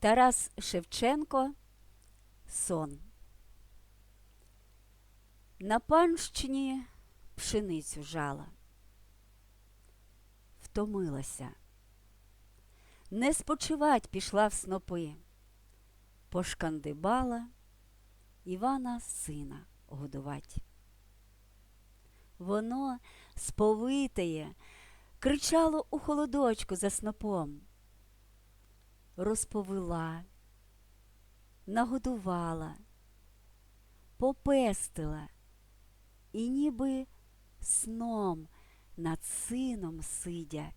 Тарас Шевченко Сон. На панщині пшеницю жала. Втомилася. Не спочивать пішла в снопи. Пошкандибала Івана сина годувать. Воно сповитеє, кричало у холодочку за снопом. Розповела, нагодувала, попестила і ніби сном над сином сидя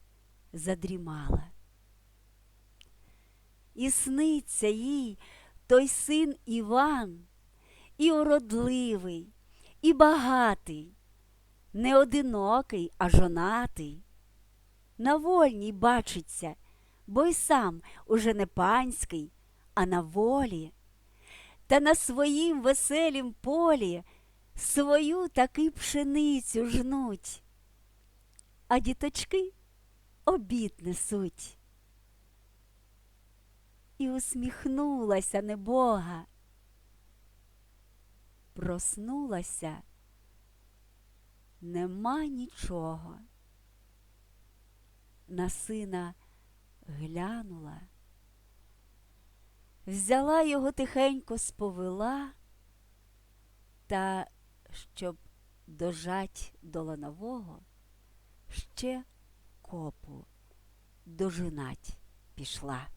задрімала. І сниться їй той син Іван, і уродливий, і багатий, не одинокий, а жонатий. На вольній бачиться, бо й сам уже не панський, а на волі. Та на своїм веселім полі свою таки пшеницю жнуть, а діточки обід несуть. І усміхнулася небога. Проснулася, нема нічого. На сина глянула, взяла його тихенько сповела, та, щоб дожать до ланового, ще копу дожинать пішла.